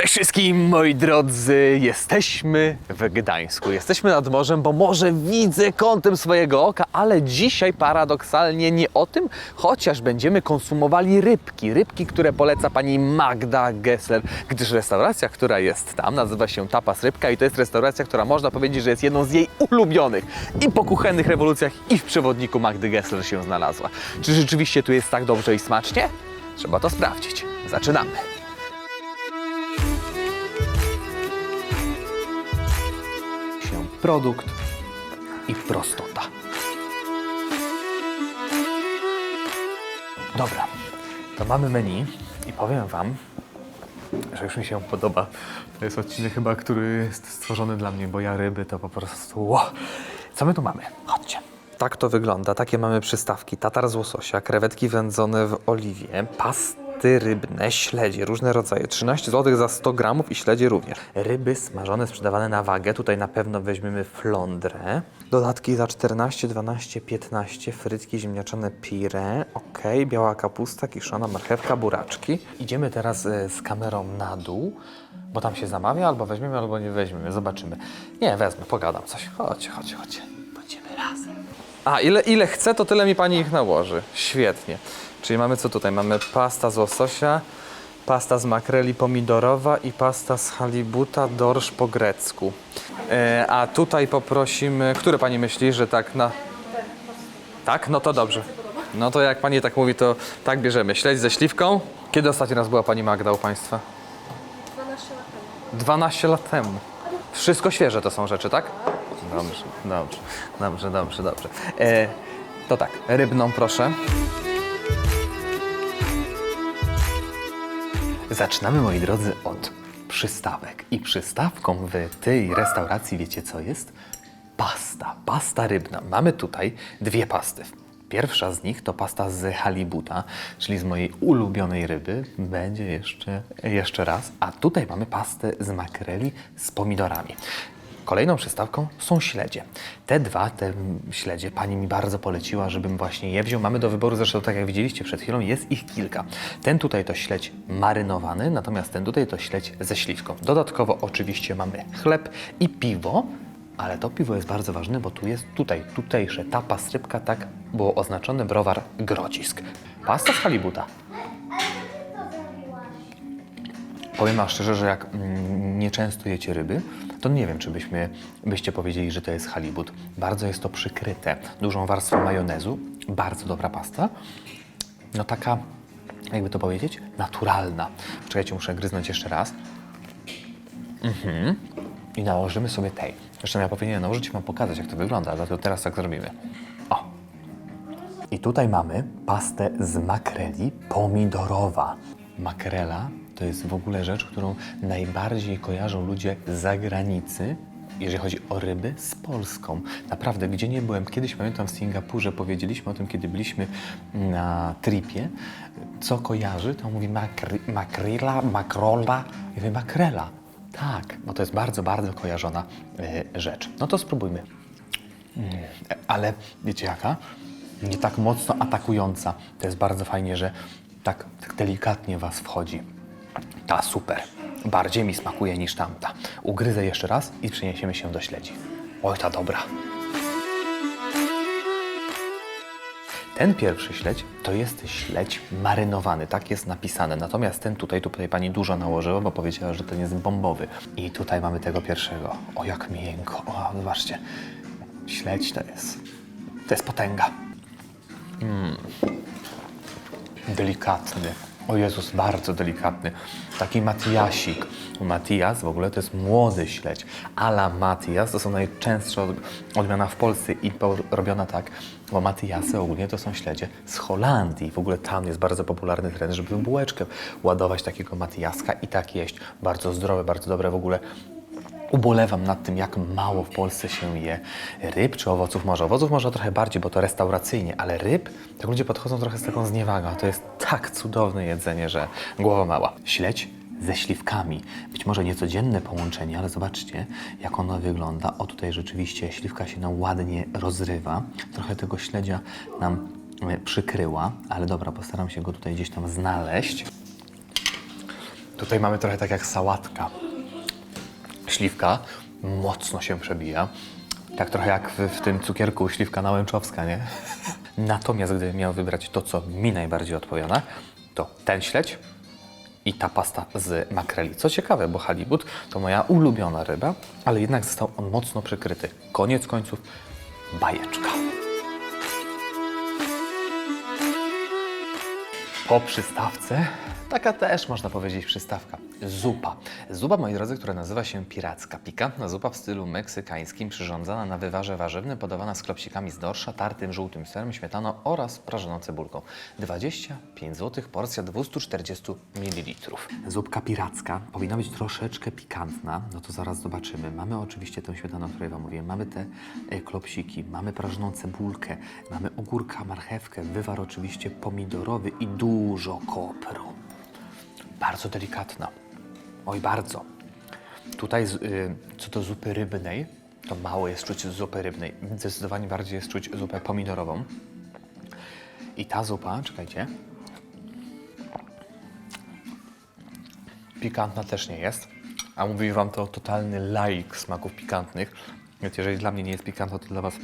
Cześć wszystkim, moi drodzy. Jesteśmy w Gdańsku. Jesteśmy nad morzem, bo morze widzę kątem swojego oka, ale dzisiaj paradoksalnie nie o tym, chociaż będziemy konsumowali rybki. Rybki, które poleca pani Magda Gessler, gdyż restauracja, która jest tam, nazywa się Tapas Rybka i to jest restauracja, która można powiedzieć, że jest jedną z jej ulubionych. I po kuchennych rewolucjach, i w przewodniku Magdy Gessler się znalazła. Czy rzeczywiście tu jest tak dobrze i smacznie? Trzeba to sprawdzić. Zaczynamy. Produkt i prostota. Dobra, to mamy menu i powiem Wam, że już mi się podoba. To jest odcinek chyba, który jest stworzony dla mnie, bo ja ryby to po prostu... Wow. Co my tu mamy? Chodźcie. Tak to wygląda. Takie mamy przystawki. Tatar z łososia, krewetki wędzone w oliwie, pasty rybne, śledzie, różne rodzaje. 13 zł za 100 gramów i śledzie również. Ryby smażone, sprzedawane na wagę. Tutaj na pewno weźmiemy flądrę. Dodatki za 14, 12, 15. Frytki ziemniaczane pire. Ok, biała kapusta, kiszona, marchewka, buraczki. Idziemy teraz e, z kamerą na dół, bo tam się zamawia, albo weźmiemy, albo nie weźmiemy. Zobaczymy. Nie, wezmę, pogadam coś. Chodźcie, chodźcie, chodźcie. Będziemy razem. A, ile, ile chce, to tyle mi pani ich nałoży. Świetnie. Czyli mamy co tutaj? Mamy pasta z łososia, pasta z makreli pomidorowa i pasta z halibuta dorsz po grecku. E, a tutaj poprosimy... Które pani myśli, że tak na... Tak? No to dobrze. No to jak pani tak mówi, to tak bierzemy. Śledź ze śliwką. Kiedy ostatni raz była pani Magda u państwa? 12 lat temu. 12 lat temu. Wszystko świeże to są rzeczy, tak? Dobrze, dobrze, dobrze, dobrze, dobrze. E, to tak, rybną proszę. Zaczynamy, moi drodzy, od przystawek. I przystawką w tej restauracji, wiecie co jest? Pasta, pasta rybna. Mamy tutaj dwie pasty. Pierwsza z nich to pasta z halibuta, czyli z mojej ulubionej ryby. Będzie jeszcze, jeszcze raz. A tutaj mamy pastę z makreli z pomidorami. Kolejną przystawką są śledzie. Te dwa, te śledzie, pani mi bardzo poleciła, żebym właśnie je wziął. Mamy do wyboru, zresztą tak jak widzieliście przed chwilą, jest ich kilka. Ten tutaj to śledź marynowany, natomiast ten tutaj to śledź ze śliwką. Dodatkowo oczywiście mamy chleb i piwo, ale to piwo jest bardzo ważne, bo tu jest tutaj, tutejsze, tapas rybka, tak było oznaczone browar Grodzisk. Pasta z halibuta. Powiem wam szczerze, że jak mm, nie często jecie ryby, to nie wiem, czy byśmy, byście powiedzieli, że to jest halibut. Bardzo jest to przykryte dużą warstwą majonezu. Bardzo dobra pasta. No taka, jakby to powiedzieć, naturalna. Czekajcie, muszę gryznąć jeszcze raz. Mhm. I nałożymy sobie tej. Zresztą ja powinienem nałożyć i wam pokazać, jak to wygląda, dlatego teraz tak zrobimy. O, i tutaj mamy pastę z makreli pomidorowa. Makrela to jest w ogóle rzecz, którą najbardziej kojarzą ludzie z zagranicy, jeżeli chodzi o ryby, z Polską. Naprawdę, gdzie nie byłem, kiedyś pamiętam w Singapurze, powiedzieliśmy o tym, kiedy byliśmy na tripie, co kojarzy, to mówi makry, makrela, makrola, ja makrela. Tak, bo to jest bardzo, bardzo kojarzona y, rzecz. No to spróbujmy. Mm, ale wiecie jaka? Nie tak mocno atakująca. To jest bardzo fajnie, że tak, tak delikatnie was wchodzi. Ta super. Bardziej mi smakuje niż tamta. Ugryzę jeszcze raz i przeniesiemy się do śledzi. Oj, ta dobra. Ten pierwszy śledź to jest śledź marynowany, tak jest napisane. Natomiast ten tutaj, tutaj pani dużo nałożyła, bo powiedziała, że ten jest bombowy. I tutaj mamy tego pierwszego. O, jak miękko. O, zobaczcie. Śledź to jest, to jest potęga. Mm. Delikatny. O Jezus, bardzo delikatny. Taki Matiasik. Matias w ogóle to jest młody śledź. Ala Matias to są najczęstsza od- odmiana w Polsce i robiona tak, bo Matiasy ogólnie to są śledzie z Holandii. W ogóle tam jest bardzo popularny trend, żeby bułeczkę ładować takiego Matiaska i tak jeść. Bardzo zdrowe, bardzo dobre w ogóle. Ubolewam nad tym, jak mało w Polsce się je ryb czy owoców morza. Owoców morza trochę bardziej, bo to restauracyjnie, ale ryb, tak ludzie podchodzą trochę z taką zniewagą. To jest tak cudowne jedzenie, że głowa mała. Śledź ze śliwkami. Być może niecodzienne połączenie, ale zobaczcie, jak ono wygląda. O, tutaj rzeczywiście śliwka się nam ładnie rozrywa. Trochę tego śledzia nam e, przykryła, ale dobra, postaram się go tutaj gdzieś tam znaleźć. Tutaj mamy trochę tak jak sałatka. Śliwka mocno się przebija. Tak trochę jak w, w tym cukierku śliwka nałęczowska, nie? Natomiast gdybym miał wybrać to, co mi najbardziej odpowiada, to ten śledź i ta pasta z makreli. Co ciekawe, bo halibut to moja ulubiona ryba, ale jednak został on mocno przykryty. Koniec końców bajeczka. Po przystawce, taka też można powiedzieć przystawka, zupa. Zupa, moi drodzy, która nazywa się piracka. Pikantna zupa w stylu meksykańskim, przyrządzana na wywarze warzywnym, podawana z klopsikami z dorsza, tartym żółtym serem, śmietaną oraz prażoną cebulką. 25 zł, porcja 240 ml. Zupka piracka powinna być troszeczkę pikantna, no to zaraz zobaczymy. Mamy oczywiście tę śmietaną, o której Wam mówiłem, mamy te e, klopsiki, mamy prażoną cebulkę, mamy ogórka, marchewkę, wywar oczywiście pomidorowy i dużo kopru. Bardzo delikatna. Oj, bardzo. Tutaj y, co do zupy rybnej, to mało jest czuć zupy rybnej. Zdecydowanie bardziej jest czuć zupę pomidorową. I ta zupa, czekajcie. Pikantna też nie jest. A mówi wam to totalny laik smaków pikantnych. Więc jeżeli dla mnie nie jest pikantna, to dla was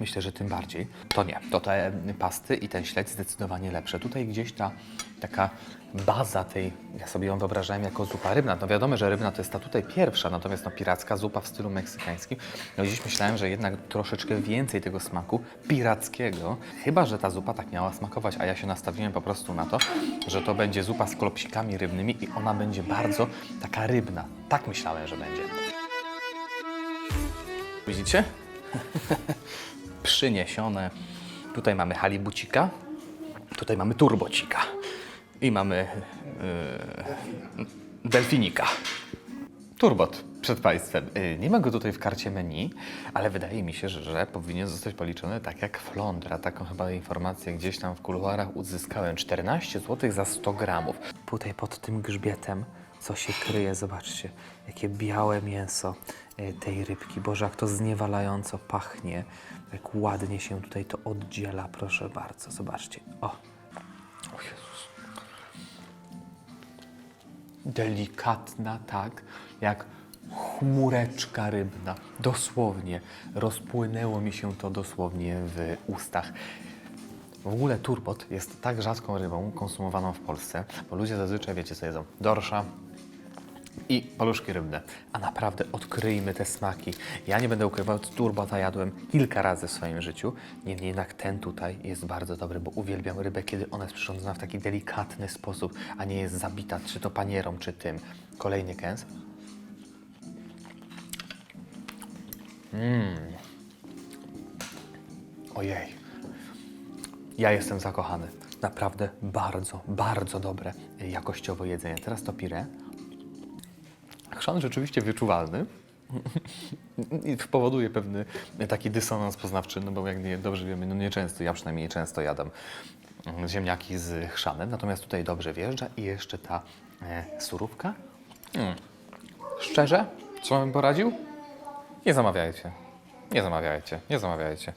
myślę, że tym bardziej. To nie. To te pasty i ten śledź zdecydowanie lepsze. Tutaj gdzieś ta taka baza tej, ja sobie ją wyobrażałem jako zupa rybna. No wiadomo, że rybna to jest ta tutaj pierwsza, natomiast no piracka zupa w stylu meksykańskim. No dziś myślałem, że jednak troszeczkę więcej tego smaku pirackiego. Chyba, że ta zupa tak miała smakować, a ja się nastawiłem po prostu na to, że to będzie zupa z klopsikami rybnymi i ona będzie bardzo taka rybna. Tak myślałem, że będzie. Widzicie? Przyniesione. Tutaj mamy halibucika, tutaj mamy turbocika i mamy yy, delfinika. Turbot przed Państwem. Yy, Nie ma go tutaj w karcie menu, ale wydaje mi się, że, że powinien zostać policzony tak jak flądra. Taką chyba informację gdzieś tam w kuluarach uzyskałem. 14 zł za 100 gramów. Tutaj pod tym grzbietem co się kryje, zobaczcie, jakie białe mięso y, tej rybki. Boże, jak to zniewalająco pachnie. Jak ładnie się tutaj to oddziela, proszę bardzo. Zobaczcie. O delikatna, tak jak chmureczka rybna. Dosłownie. Rozpłynęło mi się to dosłownie w ustach. W ogóle turbot jest tak rzadką rybą konsumowaną w Polsce, bo ludzie zazwyczaj, wiecie co jedzą, dorsza, i paluszki rybne. A naprawdę odkryjmy te smaki. Ja nie będę ukrywał, turbota jadłem kilka razy w swoim życiu. Niemniej jednak ten tutaj jest bardzo dobry, bo uwielbiam rybę, kiedy ona jest przyrządzona w taki delikatny sposób, a nie jest zabita, czy to panierą, czy tym. Kolejny kęs. Mmm. Ojej. Ja jestem zakochany. Naprawdę bardzo, bardzo dobre jakościowo jedzenie. Teraz to pire. Chrzan rzeczywiście wyczuwalny i powoduje pewny taki dysonans poznawczy, no bo jak nie, dobrze wiemy, no nieczęsto, ja przynajmniej nieczęsto jadam mm, ziemniaki z chrzanem, natomiast tutaj dobrze wjeżdża i jeszcze ta e, surówka. Mm. Szczerze, co bym poradził? Nie zamawiajcie, nie zamawiajcie, nie zamawiajcie.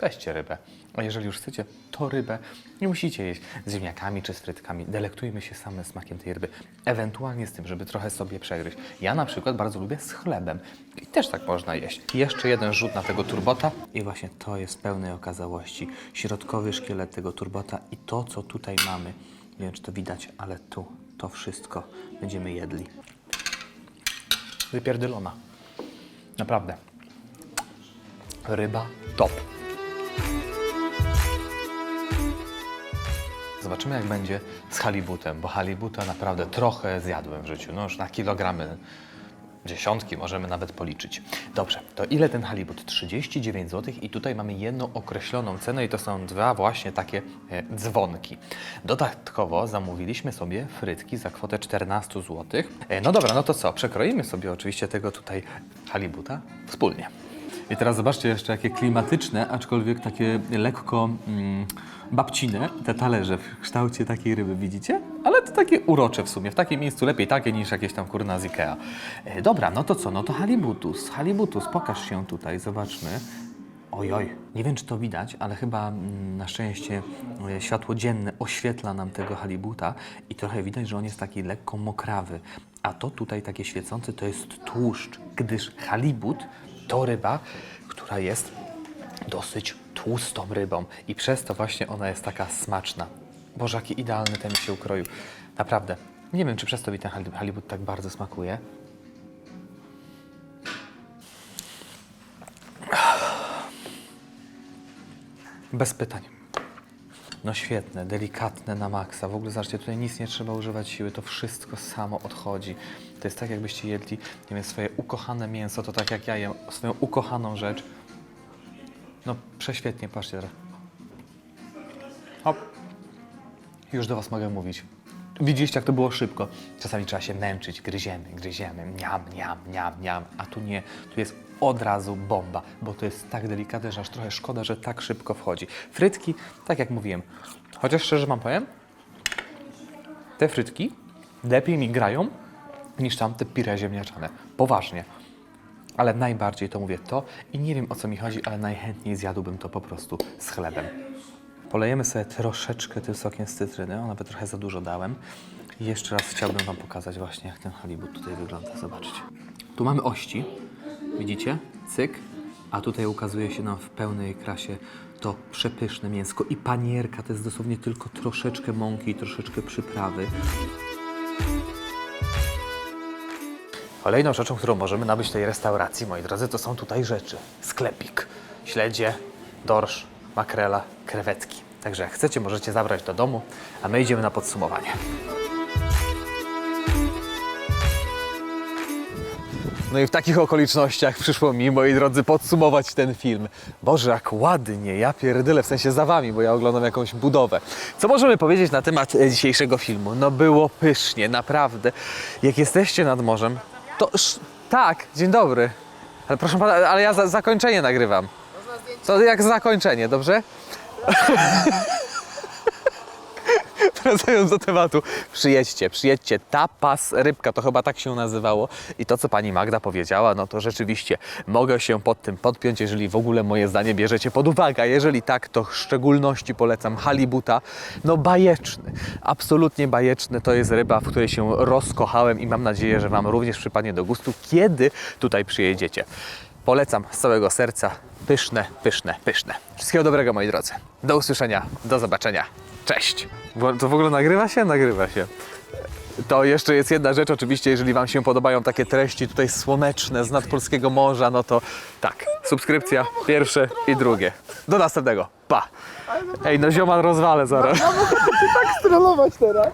Weźcie rybę. A jeżeli już chcecie, to rybę nie musicie jeść z ziemniakami czy z frytkami. Delektujmy się samym smakiem tej ryby. Ewentualnie z tym, żeby trochę sobie przegryźć. Ja na przykład bardzo lubię z chlebem. I też tak można jeść. Jeszcze jeden rzut na tego turbota. I właśnie to jest pełnej okazałości. Środkowy szkielet tego turbota i to, co tutaj mamy. Nie wiem, czy to widać, ale tu to wszystko będziemy jedli. Wypierdylona. Naprawdę. Ryba top. Zobaczymy, jak będzie z halibutem, bo halibuta naprawdę trochę zjadłem w życiu. No już na kilogramy, dziesiątki możemy nawet policzyć. Dobrze, to ile ten halibut? 39 zł i tutaj mamy jedną określoną cenę i to są dwa właśnie takie e, dzwonki. Dodatkowo zamówiliśmy sobie frytki za kwotę 14 zł. E, no dobra, no to co? Przekroimy sobie oczywiście tego tutaj halibuta wspólnie. I teraz zobaczcie jeszcze jakie klimatyczne, aczkolwiek takie lekko mm, babcine te talerze w kształcie takiej ryby, widzicie? Ale to takie urocze w sumie. W takim miejscu lepiej takie niż jakieś tam kurna z Ikea. E, dobra, no to co? No to halibutus. Halibutus, pokaż się tutaj, zobaczmy. Ojoj, nie wiem czy to widać, ale chyba mm, na szczęście e, światło dzienne oświetla nam tego halibuta i trochę widać, że on jest taki lekko mokrawy. A to tutaj takie świecące to jest tłuszcz, gdyż halibut to ryba, która jest dosyć tłustą rybą i przez to właśnie ona jest taka smaczna. Boże, jaki idealny ten się ukroił. Naprawdę. Nie wiem, czy przez to mi ten hali- halibut tak bardzo smakuje. Bez pytań. No świetne, delikatne na maksa. W ogóle zobaczcie, tutaj nic nie trzeba używać siły, to wszystko samo odchodzi. To jest tak, jakbyście jedli, nie wiem, swoje ukochane mięso, to tak jak ja jem swoją ukochaną rzecz. No prześwietnie, patrzcie teraz. Hop. Już do Was mogę mówić. Widzieliście, jak to było szybko. Czasami trzeba się męczyć, gryziemy, gryziemy, niam, niam, niam, niam, a tu nie. Tu jest od razu bomba, bo to jest tak delikatne, że aż trochę szkoda, że tak szybko wchodzi. Frytki, tak jak mówiłem, chociaż szczerze Wam powiem, te frytki lepiej mi grają niż tamte pire ziemniaczane. Poważnie. Ale najbardziej to mówię to i nie wiem o co mi chodzi, ale najchętniej zjadłbym to po prostu z chlebem. Polejemy sobie troszeczkę tym sokiem z cytryny, o nawet trochę za dużo dałem. I jeszcze raz chciałbym Wam pokazać właśnie jak ten halibut tutaj wygląda, zobaczcie. Tu mamy ości, widzicie? Cyk. A tutaj ukazuje się nam w pełnej krasie to przepyszne mięsko i panierka, to jest dosłownie tylko troszeczkę mąki i troszeczkę przyprawy. Kolejną rzeczą, którą możemy nabyć w tej restauracji, moi drodzy, to są tutaj rzeczy. Sklepik, śledzie, dorsz, makrela, krewetki. Także jak chcecie, możecie zabrać do domu, a my idziemy na podsumowanie. No i w takich okolicznościach przyszło mi, moi drodzy, podsumować ten film. Boże, jak ładnie, ja pierdylę, w sensie za wami, bo ja oglądam jakąś budowę. Co możemy powiedzieć na temat e, dzisiejszego filmu? No było pysznie, naprawdę. Jak jesteście nad morzem, to tak, dzień dobry. Ale proszę pana, ale ja za zakończenie nagrywam. To jak zakończenie, dobrze? Wracając do tematu, przyjedźcie, przyjedźcie. Tapas rybka, to chyba tak się nazywało. I to, co pani Magda powiedziała, no to rzeczywiście mogę się pod tym podpiąć, jeżeli w ogóle moje zdanie bierzecie pod uwagę. Jeżeli tak, to w szczególności polecam halibuta. No bajeczny, absolutnie bajeczny. To jest ryba, w której się rozkochałem i mam nadzieję, że Wam również przypadnie do gustu, kiedy tutaj przyjedziecie. Polecam z całego serca. Pyszne, pyszne, pyszne. Wszystkiego dobrego, moi drodzy. Do usłyszenia, do zobaczenia. Cześć. To w ogóle nagrywa się? Nagrywa się. To jeszcze jest jedna rzecz, oczywiście, jeżeli Wam się podobają takie treści tutaj słoneczne z nadpolskiego morza, no to tak, subskrypcja pierwsze i drugie. Do następnego. Pa! Ej, no zioman rozwalę zaraz. Trollować teraz.